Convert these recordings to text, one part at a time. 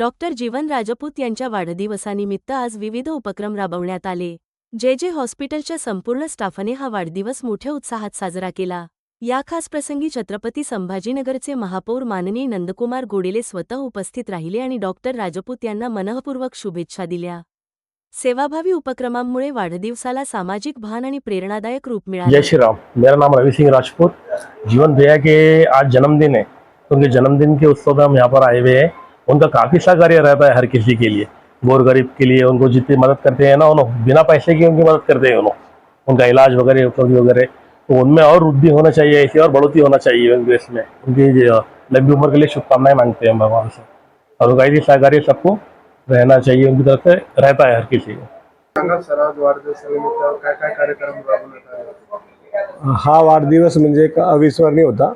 Doctor जीवन राजपूत यांच्या वाढदिवसानिमित्त आज विविध उपक्रम राबवण्यात आले. जे जे हॉस्पिटलच्या संपूर्ण स्टाफाने हा वाढदिवस मोठ्या उत्साहात साजरा केला. या खास प्रसंगी छत्रपती संभाजीनगरचे महापौर माननीय नंदकुमार गोडेले स्वतः उपस्थित राहिले आणि डॉक्टर राजपूत यांना मनःपूर्वक शुभेच्छा दिल्या. सेवाभावी उपक्रमांमुळे वाढदिवसाला सामाजिक भान आणि प्रेरणादायक रूप मिळाले. जय श्रीराम. मेरा नाम रवि सिंह राजपूत. जीवन भैया के आज जन्मदिन है. उनके जन्मदिन के उत्सव में हम यहाँ पर आए हुए हैं। उनका काफ़ी सहकार्य रहता है हर किसी के लिए। गोर गरीब के लिए उनको जितनी मदद करते हैं ना उन्होंने बिना पैसे की उनकी मदद करते हैं उन्होंने उनका इलाज वगैरह उपयोगी वगैरह। तो उनमें और वृद्धि होना चाहिए ऐसी और बढ़ोतरी होना चाहिए उनके इसमें उनकी लंबी उम्र के लिए शुभकामनाएँ मांगते हैं भगवान से। और उनका सहकार्य सबको रहना चाहिए उनकी तरफ़ से रहता है हर किसी को। हा? वाढदिवस म्हणजे एक अविस्मरणीय होता।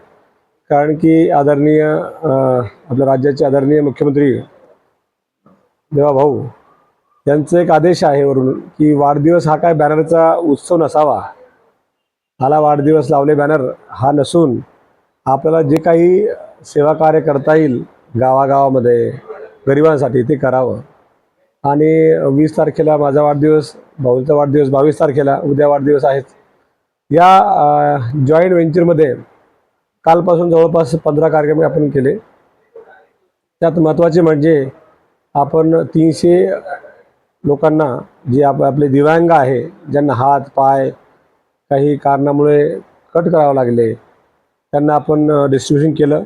कारण की आदरणीय आपल्या राज्याचे आदरणीय मुख्यमंत्री देवाभाऊ यांचं एक आदेश आहे वरून की वाढदिवस हा काय बॅनरचा उत्सव नसावा. हाला वाढदिवस लावले बॅनर हा नसून आपल्याला जे काही सेवा कार्य करता येईल गावागावामध्ये गरिबांसाठी ते करावं. आणि वीस तारखेला माझा वाढदिवस भाऊचा वाढदिवस बावीस तारखेला उद्या वाढदिवस आहेच या जॉईंट व्हेंचरमध्ये कालपासून जवळपास पंधरा कार्यक्रम आपण केले. त्यात महत्त्वाचे म्हणजे आपण तीनशे लोकांना जे आप आपले दिव्यांग आहे ज्यांना हात पाय काही कारणामुळे कट करावं लागले त्यांना आपण डिस्ट्रीब्युशन केलं.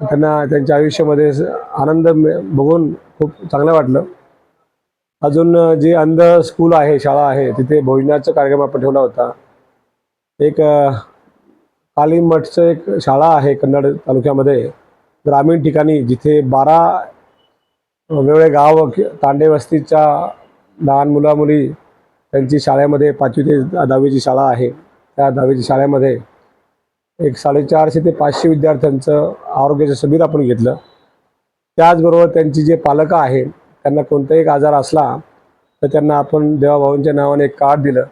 त्यांना त्यांच्या आयुष्यामध्ये आनंद बघून खूप चांगलं वाटलं. अजून जे अंध स्कूल आहे शाळा आहे तिथे भोजनाचा कार्यक्रम आपण ठेवला होता. एक कालीमठचं मठचं एक शाळा आहे कन्नड तालुक्यामध्ये. ग्रामीण ठिकाणी जिथे बारा वेगवेगळे गाव तांडेवस्तीच्या तांडे वस्तीच्या लहान मुलामुली त्यांची शाळेमध्ये पाचवी ते दहावीची शाळा आहे. त्या दहावीच्या शाळेमध्ये एक साडेचारशे ते पाचशे विद्यार्थ्यांचं आरोग्याचं शिबिर आपण घेतलं. त्याचबरोबर त्यांची जे पालकं आहे त्यांना कोणताही एक आजार असला तर त्यांना आपण देवाभाऊंच्या नावाने एक कार्ड दिलं.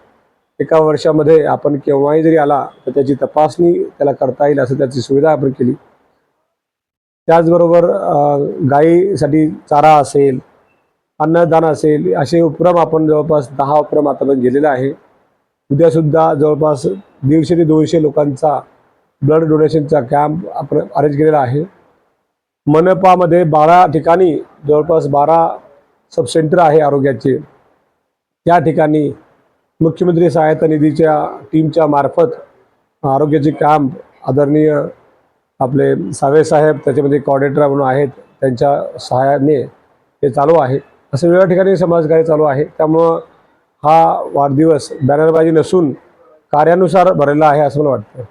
एका वर्षामध्ये आपण केव्हाही जरी आला तर त्याची तपासणी त्याला करता येईल असं त्याची सुविधा आपण केली. त्याचबरोबर गायीसाठी चारा असेल अन्नदान असेल असे उपक्रम आपण जवळपास दहा उपक्रम आतापर्यंत गेलेला आहे. उद्यासुद्धा जवळपास दीडशे ते दोनशे लोकांचा ब्लड डोनेशनचा कॅम्प आपण अरेंज केलेला आहे. मनपामध्ये बारा ठिकाणी जवळपास बारा सबसेंटर आहे आरोग्याचे. त्या ठिकाणी मुख्यमंत्री सहायता निधीच्या टीमच्या मार्फत आरोग्याचे काम आदरणीय आपले साहेब त्याच्यामध्ये कॉर्डिनेटर म्हणून आहेत त्यांच्या सहाय्याने ते चालू आहे. असं वेगळ्या ठिकाणी समाजकार्य चालू आहे. त्यामुळं हा वाढदिवस बॅनरबाजी नसून कार्यानुसार भरलेला आहे असं मला वाटतं.